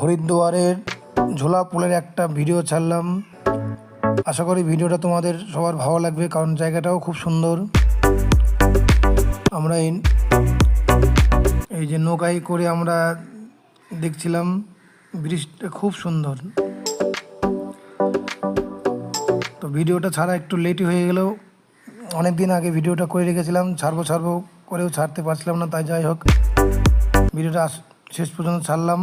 হরিদ্বারের ঝোলা পুলের একটা ভিডিও ছাড়লাম। আশা করি ভিডিওটা তোমাদের সবার ভালো লাগবে, কারণ জায়গাটাও খুব সুন্দর। আমরা এই যে নৌকায় করে আমরা দেখছিলাম ব্রিজটা খুব সুন্দর। তো ভিডিওটা ছাড়া একটু লেটই হয়ে গেলেও অনেক দিন আগে ভিডিওটা করে রেখেছিলাম, ছাড়বো ছাড়বো করেও ছাড়তে পারছিলাম না, তাই যাই হোক, ভিডিওটা শেষ পর্যন্ত ছাড়লাম।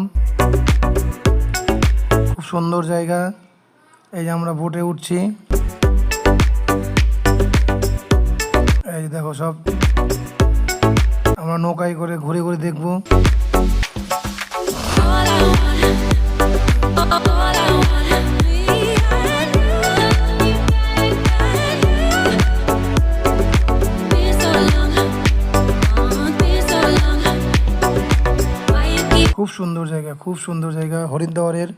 খুব সুন্দর জায়গা। এই যে আমরা ভোটে উঠছি। এই যে দেখো সব। আমরা নৌকায় করে ঘুরে ঘুরে দেখব। খুব সুন্দর জায়গা খুব সুন্দর জায়গা হরিদ্বারের।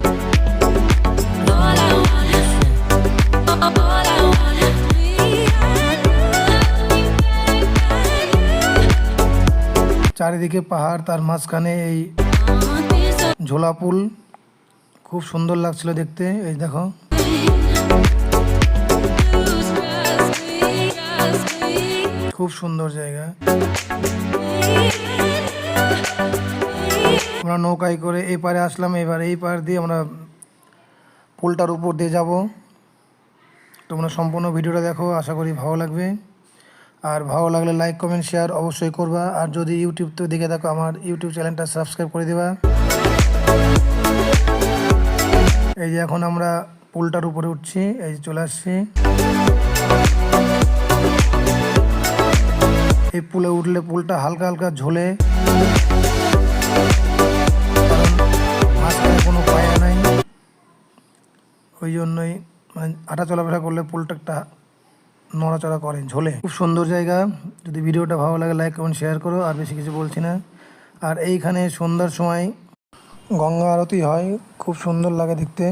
চারিদিকে পাহাড় তার মাঝখানে এই oh, been so ঝোলা পুল। খুব সুন্দর লাগছিল দেখতে এই দেখো. খুব সুন্দর জায়গা। আমরা নৌকায় করে এই পারে আসলাম, এবার এই পার দিয়ে আমরা পুলটার উপর দিয়ে যাব। তোমরা সম্পূর্ণ ভিডিওটা দেখো, আশা করি ভালো লাগবে। আর ভালো লাগলে লাইক কমেন্ট শেয়ার অবশ্যই করবা। আর যদি ইউটিউব তো দেখে থাকো, আমার ইউটিউব চ্যানেলটা সাবস্ক্রাইব করে দেবা। এই যে এখন আমরা পুলটার উপরে উঠছি, এই যে চলে আসছি। এই পুলে উঠলে পুলটা হালকা হালকা ঝোলে। ওই জন্যই মানে হাঁটা চলাফেরা করলে পোলট্রাকটা নড়াচড়া করে, ঝোলে। খুব সুন্দর জায়গা। যদি ভিডিওটা ভালো লাগে লাইক কমেন্ট শেয়ার করো, আর বেশি কিছু বলছি না। আর এইখানে সন্ধ্যার সময় গঙ্গা আরতি হয়, খুব সুন্দর লাগে দেখতে।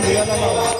Dia adalah.